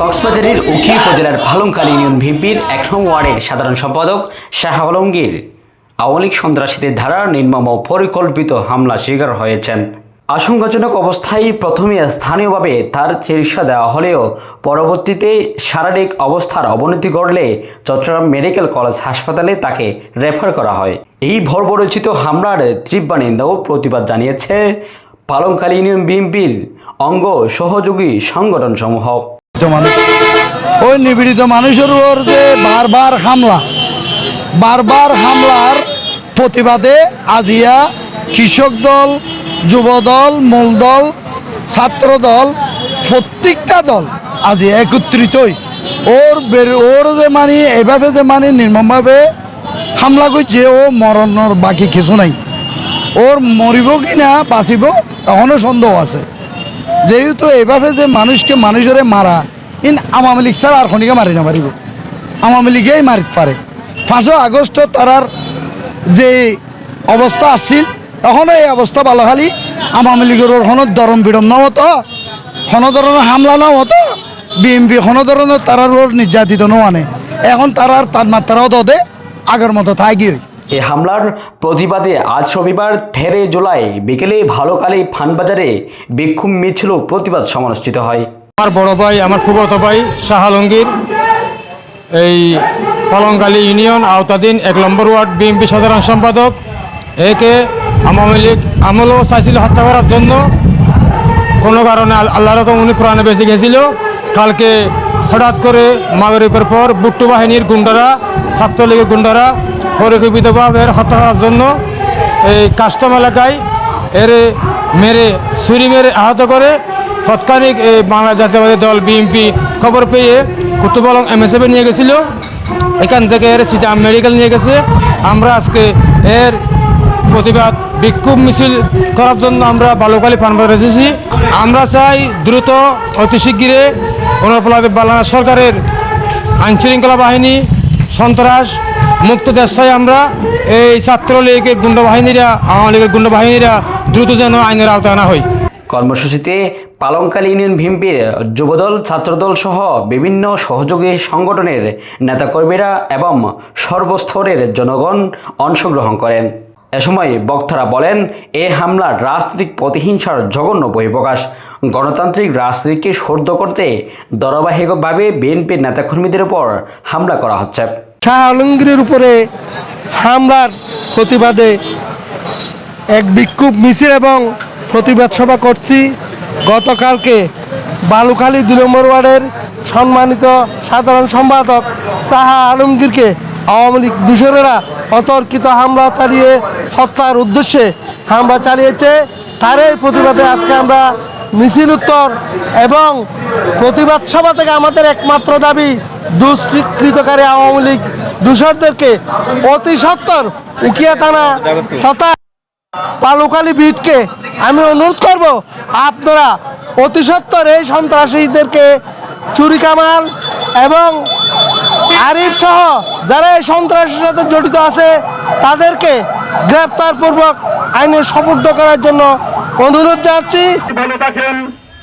কক্সবাজারের উখি উপজেলার ভালংকালী ইউনিয়ন ভিপির এক নং ওয়ার্ডের সাধারণ সম্পাদক শাহ আলমগীর। আওয়ামী লীগ সন্ত্রাসীদের ধারা, নির্মম পরিকল্পিত হামলা শিকার হয়েছেন। আশঙ্কাজনক অবস্থায় প্রথমে স্থানীয়ভাবে তার চিকিৎসা দেওয়া হলেও পরবর্তীতে শারীরিক অবস্থার অবনতি ঘটলে চট্টগ্রাম মেডিকেল কলেজ হাসপাতালে তাকে রেফার করা হয়। এই ভরবরচিত হামলার তীব্র নিন্দা ও প্রতিবাদ জানিয়েছে পালংকালী ইউনিয়ন বিএনপির অঙ্গ সহযোগী সংগঠনসমূহ। মানুষ। ওই নিপীড়িত মানুষের উপর যে বারবার হামলা, বারবার হামলার প্রতিবাদে আজিয়া কৃষক দল, যুব দল, মূল দল, ছাত্র দল, প্রত্যেকটা দল আজি একত্রিতই। ওর ওর যে মানে এভাবে যে মানে নির্মমভাবে হামলা করছে, ও মরণর বাকি কিছু নাই। ওর মরিব কি না, বাঁচিব এখনও সন্দেহ আছে। যেহেতু এভাবে যে মানুষকে মানুষের মারা, ইন আওয়ামী লীগ ছাড়া আর খনিকে মারি না পারিব আওয়ামী লীগেই মারিত পারে। পাঁচই আগস্ট তারার যে অবস্থা আসছিল তখন এই অবস্থা ভালো খালি। আওয়ামী লীগের কোনো দরম বিড়ম ন হতো কোনো ধরনের হামলা ন হতো বিএমপি কোনো ধরনের তারার নির্যাতিত ন আনে। এখন তারার তাপমাত্রাও দদে, আগের মতো থাকি হই। এ হামলার প্রতিবাদে আজ রবিবার তেরো জুলাই বিকেলে ভালোকালী ফানবাজারে বিক্ষোভ মিছিল প্রতিবাদ সমানুষ্ঠিত হয়। আমার বড় ভাই, আমার ফুবত ভাই শাহ আলমগীর, এই পলংকালী ইউনিয়ন আওতাধীন এক নম্বর ওয়ার্ড বিএনপি সাধারণ সম্পাদক, একে আওয়ামী লীগ আমলও চাইছিল হত্যা করার জন্য। কোনো কারণে আল- আল্লাহ রকম উনি প্রাণে বেঁচে গেছিল। কালকে হঠাৎ করে মাগরিবের পর বুট্টু বাহিনীর গুন্ডারা, ছাত্রলীগের গুন্ডারা পরিকল্পিতভাবে হত্যা করার জন্য এই কাস্টম এলাকায় এর মেরে, ছুরি মেরে আহত করে তৎক্ষণিক এই বাংলা জাতীয়বাদী দল বিএনপি খবর পেয়ে কুতুবলং এম এমএসএফে নিয়ে গেছিল। এখান থেকে এর সিটা মেডিকেল নিয়ে গেছে। আমরা আজকে এর প্রতিবাদ বিক্ষোভ মিছিল করার জন্য আমরা বালুকালী ফানবার এসেছি আমরা চাই দ্রুত, অতি শিগগিরে অনুপ্রলাদ বাংলাদেশ সরকারের আইনশৃঙ্খলা বাহিনী, সন্ত্রাস, মুক্ত দেশ চাই আমরা। এই ছাত্রলীগের গুন্ডা বাহিনীরা, আওয়ামী লীগের গুন্ডা বাহিনীরা দ্রুত যেন আইনের আওতায় আনা হয়। কর্মসূচিতে পালংকালী ইউনিয়ন ভিমপির যুবদল, ছাত্রদল সহ বিভিন্ন সহযোগী সংগঠনের নেতাকর্মীরা এবং সর্বস্তরের জনগণ অংশগ্রহণ করেন। এ সময় বক্তারা বলেন, এ হামলার রাজনৈতিক প্রতিহিংসার জঘন্য বহিঃপ্রকাশ। গণতান্ত্রিক রাজনীতিকে সর্দ করতে ধারাবাহিকভাবে বিএনপির নেতাকর্মীদের উপর হামলা করা হচ্ছে। শাহ আলমগীরের উপরে হামলার প্রতিবাদে এক বিক্ষোভ মিছিল এবং প্রতিবাদ সভা করছি। গতকালকে বালুখালী দুই নম্বর ওয়ার্ডের সম্মানিত সাধারণ সম্পাদক শাহ আলমগীরকে আওয়ামী লীগ দূষণেরা অতর্কিত হামলা চালিয়ে হত্যার উদ্দেশ্যে হামলা চালিয়েছে। তারই প্রতিবাদে আজকে আমরা মিছিল উত্তর এবং প্রতিবাদ সভা থেকে আমাদের একমাত্র দাবি, দুষ্কৃতকারী আওয়ামী লীগ দূষরদেরকে অতি সত্তর উকিয়া থানা তথা পালুকালী বিটকে আমি অনুরোধ করব, আপনারা অতি সত্তর এই সন্ত্রাসীদেরকে চুরি কামাল এবং আরিফ সহ যারা এই সন্ত্রাসের সাথে জড়িত আছে, তাদেরকে গ্রেপ্তার পূর্বক আইনে সুপুর্দ করার জন্য অনুরোধ জানাচ্ছি। বলে থাকেন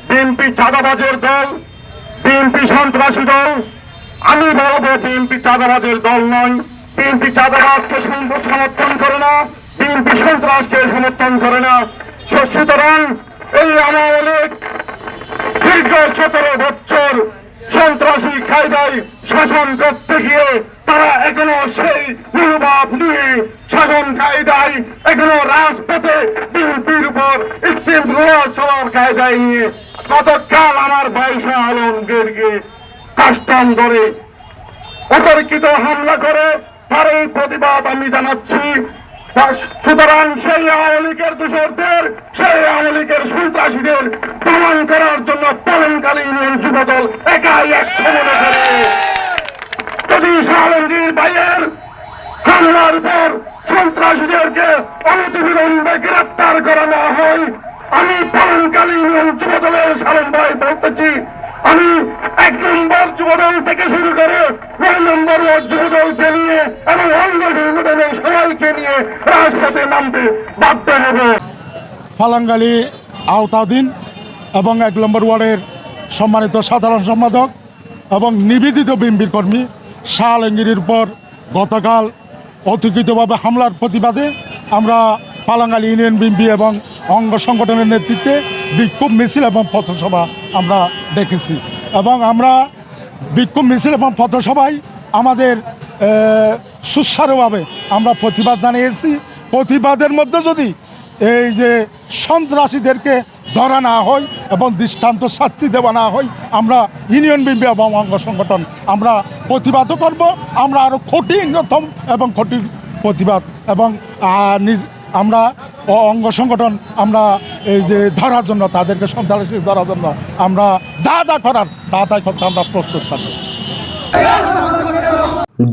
বিএনপি চাঁদাবাজের দল বিএনপি সন্ত্রাসী দল। আমি বলব বিএনপি চাঁদাবাজের দল নয়। বিএনপি চাঁদাবাজকে সম- সমর্থন করে না বিএনপি সন্ত্রাসকে সমর্থন করে না। সুতরাং এই আওয়ামী লীগ দীর্ঘ সতেরো বছর সন্ত্রাসী কায়দায় শাসন করতে গিয়ে তারা এখনও সেই মনোভাব নিয়ে শাসন কায়দায় এখনও রাজপথে বিএনপির উপর শৃঙ্খলা চলার কায়দায় নিয়ে গতকাল আমার বাইশা আলমগীরকে কাস্টম ধরে অতর্কিত হামলা করে তার এই প্রতিবাদ আমি জানাচ্ছি। সুতরাং সেই আওয়ামী লীগের দূষরদের, সেই আওয়ামী লীগের সন্ত্রাসীদের দমন করার জন্য পালনকালী ইউনিয়ন যুবদল একাই এক সমনে যদি শাহলঙ্গীর ভাইয়ের হামলার পর সন্ত্রাসীদেরকে অনতিবিলম্বে গ্রেপ্তার করা না হয়, আমি পালনকালী ইউনিয়ন যুবদলের সালন ভাই বলতেছি, আমি এক নম্বর যুবদল থেকে শুরু করে নয় নম্বর ওয়ার্ড যুবদলকে নিয়ে এবং অন্য সংগঠনের সবাইকে নিয়ে রাজপথে নামতে ফালাঙ্গালি আওতাধীন এবং এক নম্বর ওয়ার্ডের সম্মানিত সাধারণ সম্পাদক এবং নিবেদিত বিএনপির কর্মী শাহ আলমগীরের উপর গতকাল অতর্কিতভাবে হামলার প্রতিবাদে আমরা পালাঙ্গাল ইউনিয়ন বিএনপি এবং অঙ্গ সংগঠনের নেতৃত্বে বিক্ষোভ মিছিল এবং পথসভা আমরা দেখেছি। এবং আমরা বিক্ষোভ মিছিল এবং পথসভায় আমাদের সুস্বারুভাবে আমরা প্রতিবাদ জানিয়েছি। প্রতিবাদের মধ্যে যদি এই যে সন্ত্রাসীদেরকে ধরা না হয় এবং দৃষ্টান্ত শাস্তি দেওয়া না হয়, আমরা ইউনিয়ন বিম্বি এবং অঙ্গ সংগঠন, আমরা প্রতিবাদও করব, আমরা আরও কঠিনতম এবং কঠিন প্রতিবাদ এবং নিজ, আমরা অঙ্গ সংগঠন, আমরা এই যে ধরার জন্য, তাদেরকে সন্ত্রাসী ধরার জন্য, আমরা যা যা করার, তা তাই করতে আমরা প্রস্তুত থাকব।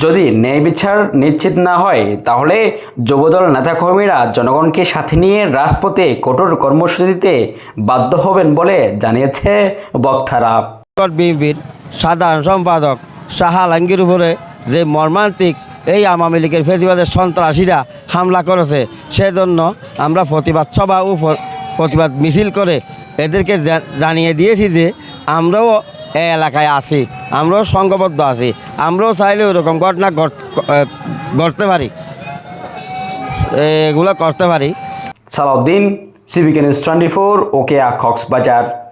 যদি ন্যায় বিচার নিশ্চিত না হয়, তাহলে যুবদল নেতাকর্মীরা জনগণকে সাথে নিয়ে রাজপথে কঠোর কর্মসূচিতে বাধ্য হবেন বলে জানিয়েছে বক্তারা। সাধারণ সম্পাদক শাহ আলমগীর উপরে যে মর্মান্তিক এই আওয়ামী লীগের ফেসিবাদের সন্ত্রাসীরা হামলা করেছে, সেজন্য আমরা প্রতিবাদ সভা ও প্রতিবাদ মিছিল করে এদেরকে জানিয়ে দিয়েছি যে আমরাও এই এলাকায় আছি। আমরাও সংঘবদ্ধ আছি। আমরাও চাইলে ওরকম ঘটনা ঘট- ঘটতে পারি। এগুলো করতে পারি। Salauddin সিভিকে news twenty four Ukhia Cox's Bazar